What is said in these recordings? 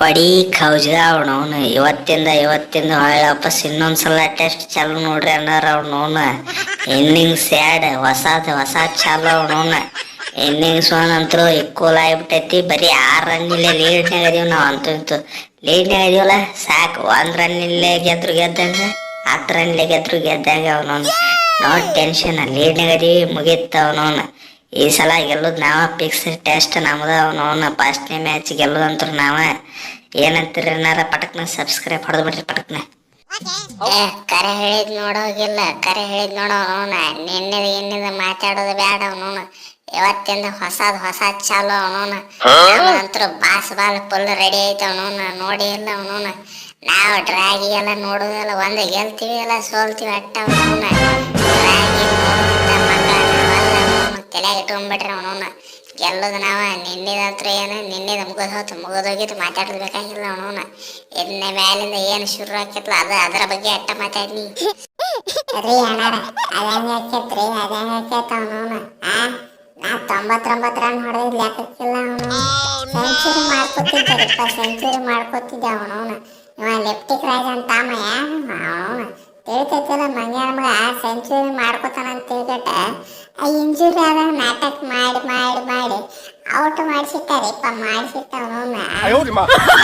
ಹೊಡಿ ಖೌಜ್ದ ಅವನು ಇವತ್ತಿಂದ ಇವತ್ತಿಂದ ಹೊಳ್ಳಿ ವಾಪಸ್ ಇನ್ನೊಂದ್ಸಲ ಟೆಸ್ಟ್ ಚಾಲು ನೋಡ್ರಿ ಅನ್ನಾರ ಅವನವನ ಇನ್ನಿಂಗ್ಸ್ ಸ್ಯಾಡ್ ಹೊಸದ ಹೊಸ ಚಾಲು ಅವನವನ ಇನ್ನಿಂಗ್ಸ್ ಒನ್ ಅಂತೂ ಇಕ್ವಲ್ ಆಗ್ಬಿಟ್ಟೈತಿ. ಬರೀ ಆರು ರನ್ ಇಲ್ಲೇ ಲೀಡ್ನಾಗ ಅದೀವಿ ನಾವು ಅಂತೂ ಇಂತು. ಲೀಡ್ನಾಗ ಅದೀವಲ್ಲ ಸಾಕು. ಒಂದ್ ಇಲ್ಲೇ ಗೆದ್ರು ಗೆದ್ದಂಗ, ಹತ್ತು ಇಲ್ಲೇ ಗೆದ್ರು ಗೆದ್ದಂಗ ಅವನವನು ನೋ ಟೆನ್ಷನ್ ಲೀಡ್ನಾಗ ಅದೀವಿ ಮುಗೀತ ಅವನವನ ಈ ಸಲ ಗೆಲ್ಲೋದು ನಾವ ಫಿಕ್ಸ್ ಟೆಸ್ಟ್ ನಮ್ದ ಅವನವನ ಫಸ್ಟ್ನೇ ಮ್ಯಾಚ್ ಗೆಲ್ಲೋದಂತ್ರ ನಾವ. ಏನಂತೀರಿ ಏನಾರ ಪಟಕ್ನ ಸಬ್ಸ್ಕ್ರೈಬ್ ಹೊಡೆದು ಬಿಡ್ರಿ ಪಟಕ್ನ. ಏ, ಕರೆ ಹೇಳಿದ್ ನೋಡೋಗಿಲ್ಲ ಕರೆ ಹೇಳಿದ್ ನೋಡೋ ಅವನ. ನಿನ್ನೆದ ಏನಿದ ಮಾತಾಡೋದು ಬೇಡ ಅವನು ಇವತ್ತಿಂದ ಹೊಸದ್ ಹೊಸ ಚಾಲು ಅವನವನ ನಮ್ದಂತ್ರ ಬಾಸ್ ಬಾಲ್ ಫುಲ್ ರೆಡಿ ಐತೆ ಅವನು ನೋಡಿ ಇಲ್ಲ ಅವನು ನಾವು ಡ್ರಾಗಿ ಎಲ್ಲ ನೋಡೋದಿಲ್ಲ, ಒಂದು ಗೆಲ್ತೀವಿ, ಎಲ್ಲ ಸೋಲ್ತೀವಿ ಅಟ್ಟ ಅವನವನ ತಲೆ ಅವನವನ್ನ ಎಲ್ಲದು ನಾವ ನಿನ್ನೆದಂತ್ರ ಏನು ನಿನ್ನೆದ ಮುಗಿದ ಹೋತು ಮುಗಿದೋಗಿದ್ದು ಮಾತಾಡೋದು ಬೇಕಾಗಿಲ್ಲ ಅವನು ಇದನ್ನ ಮ್ಯಾಲಿಂದ ಏನು ಶುರು ಆಕೈತಲ್ಲ ಅದ ಅದರ ಬಗ್ಗೆ ಅಟ್ಟ ಮಾತಾಡ್ನಿ ರೀ ಅಣ್ಣಾರ ಆ, ನಾ ತೊಂಬತ್ತೊಂಬತ್ತು ರನ್ ಅವನು ಆ ಇಂಜುರಿ ಆದಾಗ ನಾಟಕ ಮಾಡಿ ಮಾಡಿ ಮಾಡಿ ಔಟ್ ಮಾಡಿಸಿಟ್ಟಾರಿಪ್ಪ ಇಪ್ಪ ಅವನವನ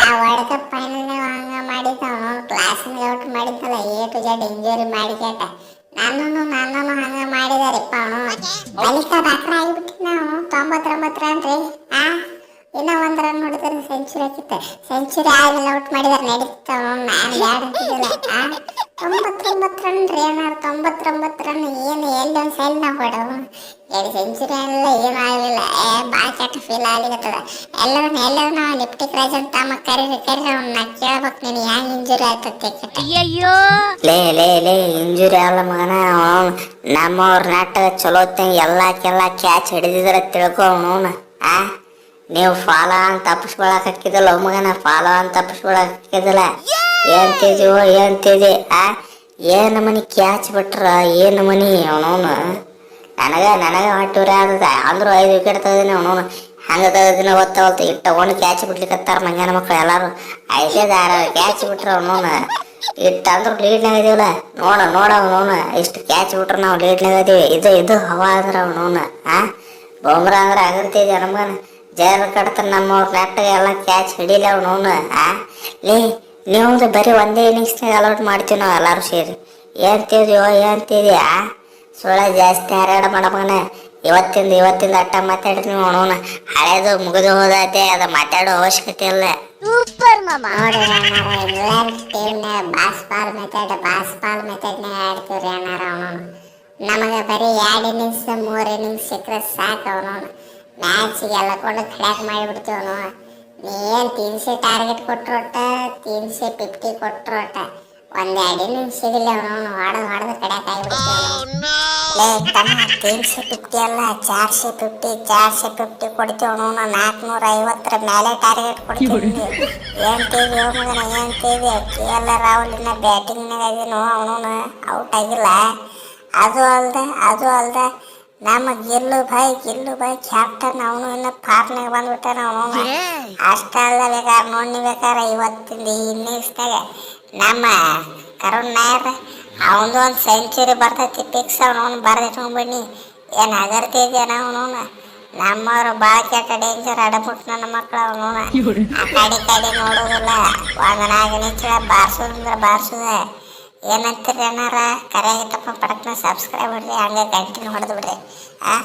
ಆ ವರ್ಲ್ಡ್ ಕಪ್ ಫೈನಲ್ ಹಂಗ ಮಾಡಿದ್ದವನು ಕ್ಲಾಸ್ ಔಟ್ ಮಾಡಿದ್ದಲ್ಲ ಎ ಟು ಜೆಡ್ ಇಂಜುರಿ ಮಾಡಿಕೇಟ ನನ್ನನ್ನು ನನ್ನನ್ನು ಹಂಗ ಮಾಡಿದಾರಿಪ್ಪ ಅವನು. ಬಲಿಕ ಡಾಕ್ಟರ್ ಆಗಿಬಿಟ್ಟಿನ ನಾವು. ತೊಂಬತ್ತೊಂಬತ್ತು ರನ್ ರೀ ಆ? ಇನ್ನ ಒಂದ್ ರನ್ ಹೊಡಿದ್ರೆ ಸೆಂಚುರಿ ಹಾಕಿತ್ತೆ ಸೆಂಚುರಿ ಆಗಿಲ್ಲ ಔಟ್ ಮಾಡಿದಾರೆ ನಡೀತ ಅವನು ನಾನು ಬ್ಯಾಡ್ ಅಂತಿದ್ದಿಲ್ಲ ತೊಂಬತ್ತೊಂಬತ್ತು ರನ್ ರೀ ಏನಾರು ತೊಂಬತ್ತೊಂಬತ್ತು ರನ್ ಏನು ಎಲ್ಲಿ ಒಂದು ಸೈಲ್ ನಾವು ಎರಡು ಸೆಂಚುರಿ ಎಲ್ಲ ಏನು ಆಗಲಿಲ್ಲ. ಏ ಭಾಳ ಕೆಟ್ಟ ಫೀಲ್ ಆಗ್ಲಿಕತ್ತದ. ಎಲ್ಲರನ್ನ ಎಲ್ಲರೂ ನಾವು ಲಿಪ್ಟಿಕ್ ರಾಜ್ ಅಂತ ಅಮ್ಮ ಕರೀರಿ ಕರೀರಿ ಅವ್ನ ಕೇಳ್ಬೇಕು ನೀನು ಹ್ಯಾಂಗ ಇಂಜುರಿ ಆಯ್ತತ್ತೆ ಅಯ್ಯಯ್ಯೋ! ಲೇ ಲೇ ಲೇ ಇಂಜುರಿ ಅಲ್ಲ ಮಗನ ಅವ್ನು ನಮ್ಮವ್ರ ನಾಟಕ ಚಲೋತ್ತೆ ಎಲ್ಲಕ್ಕೆಲ್ಲ ಕ್ಯಾಚ್ ಹಿಡಿದಿದ್ರೆ ತಿಳ್ಕೊ ಅವನು. ಆ? ನೀವು ಫಾಲೋ ಅಂತ ತಪ್ಪಿಸ್ಕೊಳಕ್ ಹಾಕಿದಲ್ಲ ಮಗನ ಫಾಲೋ ಅಂತ ತಪ್ಪಿಸ್ಕೊಳಕ್ ಹಾಕಿದಲ್ಲ ಏನ್ ತಿದ್ಯೋ ಏನ್ ತಿದಿ ಆ? ಏನ್ ಮನಿ ಕ್ಯಾಚ್ ಬಿಟ್ರ, ಏನ್ ಮನಿ ಅವನವನು? ನನಗ ನನಗ ಹೊಟ್ಟೂರ ಆದದ. ಅಂದ್ರು ಐದು ವಿಕೆಟ್ ತೆಗೆದಿನ ಅವನು ಹಂಗ ತೆಗೆದಿನ ಗೊತ್ತಾವಲ್ತು ಇಟ್ಟು ತಗೊಂಡು ಕ್ಯಾಚ್ ಬಿಡ್ಲಿಕತ್ತಾರ ಮಂಗ್ಯಾನ ಮಕ್ಳು ಎಲ್ಲಾರು. ಐದೇ ದಾರ ಕ್ಯಾಚ್ ಬಿಟ್ರ ಅವನವನು. ಇಟ್ಟು ಅಂದ್ರು ಲೀಡ್ನಾಗ ಇದೀವಲ್ಲ. ನೋಡ ನೋಡ ಅವನವನು. ಇಷ್ಟು ಕ್ಯಾಚ್ ಬಿಟ್ರ ನಾವು ಲೀಡ್ನಾಗ ಇದೀವಿ. ಇದು ಇದು ಹವಾ ಅಂದ್ರ ಅವನವನು. ಆ? ಬೊಮ್ರಾ ಅಂದ್ರೆ ಅಗರ್ತಿದ್ಯ ನಮಗನ? ಜೈಲ್ ಕಡ್ತಾನ ನಮ್ಮವ್ರ ನೆಟ್ಟಾಗ ಎಲ್ಲ ಕ್ಯಾಚ್ ಹಿಡಿಲ್ಲ ಅವನು ಆ? ಲೇ ನೀವು ಬರೀ ಒಂದೇ ಇನ್ನಿಂಗ್ಸ್ನಾಗ ಅಲೌಟ್ ಮಾಡ್ತೀವಿ ನಾವು ಎಲ್ಲಾರು ಸೇರಿ. ಏನ್ತಿದ್ಯೋ ತಿದ್ಯೋ ಏನ್ ತಿದ್ಯಾ ಸುಳ್ಳ ಜಾಸ್ತಿ ಹಾರಾಡ ಮಾಡಮಗನ. ಇವತ್ತಿಂದ ಇವತ್ತಿಂದ ಅಟ್ಟ ಮಾತಾಡ್ತೀನಿ ನೀವು ಹಳೆದು ಹಳೇದು ಮುಗಿದು ಹೋದೈತೆ ಅದ ಮಾತಾಡೋ ಅವಶ್ಯಕತೆ ಇಲ್ಲ. ಸೂಪರ್ ಮಾಮ. ನೋಡ್ರಿ ಅಣ್ಣಾರ ಇಂಗ್ಲೆಂಡ್ ಟೀಮ್ನಾಗ ಬಾಸ್ಬಾಲ್ ಮೆಥಡ್ ಬಾಸ್ಬಾಲ್ ಮೆಥಡ್ನಾಗ ಆಡ್ತೀವ್ರಿ ಅಣ್ಣಾರ ಅವನು ನಮಗೆ ಬರೀ ಎರಡು ಇನ್ನಿಂಗ್ಸ್ ಮೂರು ಇನ್ನಿಂಗ್ಸ್ ಸಿಕ್ಕರೆ ಸಾಕು ಅವನು ಮ್ಯಾಚಿಗೆ ಎಲ್ಲ ಕೊಂಡು ಖಡ್ಯಾಕ್ ಮಾಡಿಬಿಡ್ತೀವಿ ಅವನು ನೀ ಏನು ತೀನ್ಸೆ ಟಾರ್ಗೆಟ್ ಕೊಟ್ಟರು ಒಟ್ಟ ತೀನ್ಸೆ ಫಿಫ್ಟಿ ಕೊಟ್ಟರು ಒಟ್ಟ ಒಂದು ಎರಡು ಇನ್ನಿಂಗ್ಸ್ ಸಿಗಲಿ ಅವನು ಹೊಡೆದು ಹೊಡೆದು ಕಡ್ಯಾಕ್ ಆಗಿಬಿಡ್ತೀವಿ ಲೇ ತಮ್ಮ ತೀನ್ಸೆ ಫಿಫ್ಟಿ ಅಲ್ಲ ಚಾರ್ಸಿ ಫಿಫ್ಟಿ ಚಾರ್ಸಿ ಫಿಫ್ಟಿ ಕೊಡ್ತೀವಿ ಅವನು ನಾಲ್ಕುನೂರ ಐವತ್ತರ ಮೇಲೆ ಟಾರ್ಗೆಟ್ ಕೊಡ್ತೀವಿ ಏನು ತೀವಿ ಮಗನ ಏನ್ ತೀವಿ ಕೆ ಎಲ್ ರಾಹುಲಿನ ಬ್ಯಾಟಿಂಗ್ನಾಗ ಅದೀನು ಅವನು ಔಟ್ ಆಗಿಲ್ಲ. ಅದು ಅಲ್ದೆ ಅದು ಅಲ್ದ ನಮ್ಮ ಗಿಲ್ಲು ಭಾಯ್ ಗಿಲ್ಲು ಭಾಯ್ ಕ್ಯಾಪ್ಟನ್ ಅವನು ಇನ್ನು ಫಾರ್ಮ್ನಾಗ ಬಂದ್ಬಿಟ್ಟಾನ ಅವನು ಅಷ್ಟಲ್ಲ ಬೇಕಾರ ನೋಡಿ ಬೇಕಾರ ಇವತ್ತಿಂದ ಈ ಇನ್ನಿಂಗ್ಸ್ನಾಗ ನಮ್ಮ ಕರುಣ್ ನಾಯರ್ ಅವನದು ಒಂದು ಸೆಂಚುರಿ ಬರ್ತೈತಿ ಪಿಕ್ಸ್ ಅವನು ಬರ್ದಿಟ್ಕೊಂಡ್ಬಿಡಿ ಏನು ಅಗರ್ತಿದ್ಯಾನ ಅವನು ನಮ್ಮವ್ರು ಭಾಳ ಕೆಟ್ಟ ಡೇಂಜರ್ ಅಡಬಿಟ್ಟು ನನ್ನ ಮಕ್ಳು ಅವನು ಆ ಕಡೆ ಕಡೆ ನೋಡೋದಿಲ್ಲ. ಒಂದು ನಾಲ್ಕು ನಿಚ್ಚಳ ಬಾರ್ಸೋದಂದ್ರೆ ಬಾರ್ಸೋದ. ಏನಂತೀರಿ ಏನಾರ ಕರೆ ಆಗಿತ್ತಪ್ಪ ಪಡಕ್ನ ಸಬ್ಸ್ಕ್ರೈಬ್ ಮಾಡ್ರಿ ಹಂಗೆ ಕಂಟಿನ್ಯೂ ಹೊಡೆದು ಬಿಡ್ರಿ ಆ?